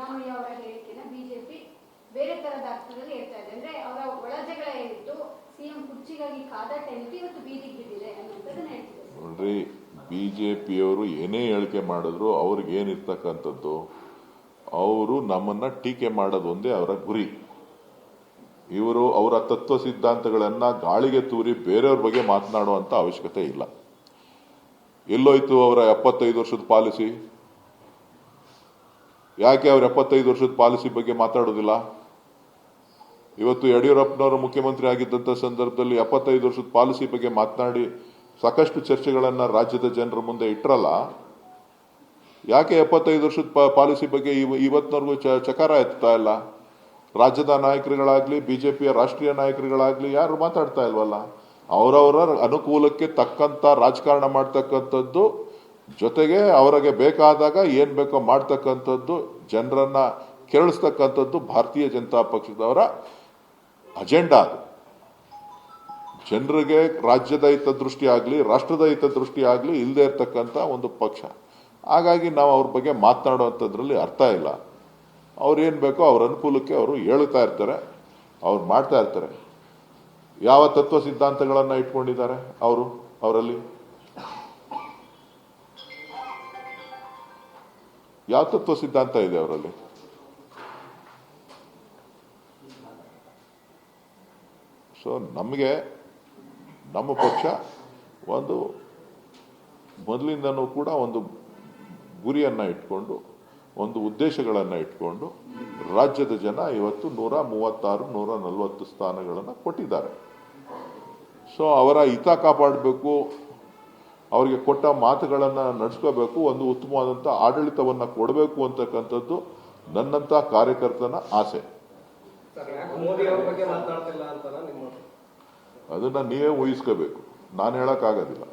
ಸಿದ್ದರಾಮಯ್ಯ ಅವರ ಹೇಳಿಕೆನ ಬಿಜೆಪಿ ಬೇರೆ ತರದ ಅರ್ಥದಲ್ಲಿ ಹೇಳ್ತಾ ಇದೆ. ಅಂದ್ರೆ ಅವರ ಒಳಜಗಳ ಏನಿತ್ತು, ಸಿಎಂ ಕುರ್ಚಿಗಾಗಿ ಕಾದಾಟ ಏನಿತ್ತು ಇವತ್ತು ಬೀದಿಗೆ ಬಿದ್ದಿದೆ ಅನ್ನುವಂಥದ್ದನ್ನ ಹೇಳ್ತಿದ್ದಾರೆ. ನೋಡ್ರಿ ಬಿ ಜೆ ಪಿಯವರು ಏನೇ ಹೇಳಿಕೆ ಮಾಡಿದ್ರು ಅವ್ರಿಗೆ ಏನಿರ್ತಕ್ಕಂಥದ್ದು, ಅವರು ನಮ್ಮನ್ನ ಟೀಕೆ ಮಾಡೋದೊಂದೇ ಅವರ ಗುರಿ. ಇವರು ಅವರ ತತ್ವ ಸಿದ್ಧಾಂತಗಳನ್ನ ಗಾಳಿಗೆ ತೂರಿ ಬೇರೆಯವ್ರ ಬಗ್ಗೆ ಮಾತನಾಡುವಂತ ಅವಶ್ಯಕತೆ ಇಲ್ಲ. ಎಲ್ಲೋಯ್ತು ಅವರ ಎಪ್ಪತ್ತೈದು ವರ್ಷದ ಪಾಲಿಸಿ? ಯಾಕೆ ಅವ್ರ ಎಪ್ಪತ್ತೈದು ವರ್ಷದ ಪಾಲಿಸಿ ಬಗ್ಗೆ ಮಾತಾಡೋದಿಲ್ಲ? ಇವತ್ತು ಯಡಿಯೂರಪ್ಪನವರು ಮುಖ್ಯಮಂತ್ರಿ ಆಗಿದ್ದಂಥ ಸಂದರ್ಭದಲ್ಲಿ ಎಪ್ಪತ್ತೈದು ವರ್ಷದ ಪಾಲಿಸಿ ಬಗ್ಗೆ ಮಾತನಾಡಿ ಸಾಕಷ್ಟು ಚರ್ಚೆಗಳನ್ನು ರಾಜ್ಯದ ಜನರ ಮುಂದೆ ಇಟ್ಟರಲ್ಲ ಯಾಕೆ ಎಪ್ಪತ್ತೈದು ವರ್ಷದ ಪಾಲಿಸಿ ಬಗ್ಗೆ ಇವ, ಇವತ್ತಿನವರೆಗೂ ಚ, ಚಕಾರ ಎತ್ತಾ ಇಲ್ಲ? ರಾಜ್ಯದ ಜೆ ಪಿಯ ರಾಷ್ಟ್ರೀಯ ನಾಯಕರುಗಳಾಗಲಿ ಯಾರು ಮಾತಾಡ್ತಾ ಇಲ್ವಲ್ಲ? ಅವರವರ ಅನುಕೂಲಕ್ಕೆ ತಕ್ಕಂತ ರಾಜಕಾರಣ ಮಾಡ್ತಕ್ಕಂಥದ್ದು ಜೊತೆಗೆ ಅವರಿಗೆ ಬೇಕಾದಾಗ ಏನು ಬೇಕೋ ಮಾಡ್ತಕ್ಕಂಥದ್ದು, ಜನರನ್ನ ಕೆರಳಿಸ್ತಕ್ಕಂಥದ್ದು ಭಾರತೀಯ ಜನತಾ ಪಕ್ಷದವರ ಅಜೆಂಡಾ ಅದು. ಜನರಿಗೆ ರಾಜ್ಯದ ಹಿತದೃಷ್ಟಿ ಆಗಲಿ ರಾಷ್ಟ್ರದ ಹಿತದೃಷ್ಟಿ ಆಗಲಿ ಇಲ್ಲದೆ ಇರತಕ್ಕಂಥ ಒಂದು ಪಕ್ಷ. ಹಾಗಾಗಿ ನಾವು ಅವ್ರ ಬಗ್ಗೆ ಮಾತನಾಡುವಂಥದ್ರಲ್ಲಿ ಅರ್ಥ ಇಲ್ಲ. ಅವ್ರು ಏನು ಬೇಕೋ ಅವ್ರ ಅನುಕೂಲಕ್ಕೆ ಅವರು ಹೇಳ್ತಾ ಇರ್ತಾರೆ, ಅವ್ರು ಮಾಡ್ತಾ ಇರ್ತಾರೆ. ಯಾವ ತತ್ವ ಸಿದ್ಧಾಂತಗಳನ್ನು ಇಟ್ಕೊಂಡಿದ್ದಾರೆ ಅವರು, ಅವರಲ್ಲಿ? ಯಾವ ತತ್ವ ಸಿದ್ಧಾಂತ ಇದೆ ಅವರಲ್ಲಿ? ಸೊ ನಮಗೆ, ನಮ್ಮ ಪಕ್ಷ ಒಂದು ಮೊದಲಿಂದನೂ ಕೂಡ ಒಂದು ಗುರಿಯನ್ನು ಇಟ್ಕೊಂಡು, ಒಂದು ಉದ್ದೇಶಗಳನ್ನು ಇಟ್ಕೊಂಡು ರಾಜ್ಯದ ಜನ ಇವತ್ತು ನೂರ ಮೂವತ್ತಾರು, ನೂರ ನಲವತ್ತು ಸ್ಥಾನಗಳನ್ನು ಕೊಟ್ಟಿದ್ದಾರೆ. ಸೊ ಅವರ ಹಿತ ಕಾಪಾಡಬೇಕು ಅವರಿಗೆ ಕೊಟ್ಟ ಮಾತುಗಳನ್ನು ನಡೆಸ್ಕೋಬೇಕು ಒಂದು ಉತ್ತಮವಾದಂಥ ಆಡಳಿತವನ್ನು ಕೊಡಬೇಕು ಅಂತಕ್ಕಂಥದ್ದು ನನ್ನಂಥ ಕಾರ್ಯಕರ್ತನ ಆಸೆ. ಅದನ್ನು ನೀವೇ ಊಹಿಸ್ಕೋಬೇಕು. ನಾನು ಹೇಳಕ್ಕಾಗೋದಿಲ್ಲ.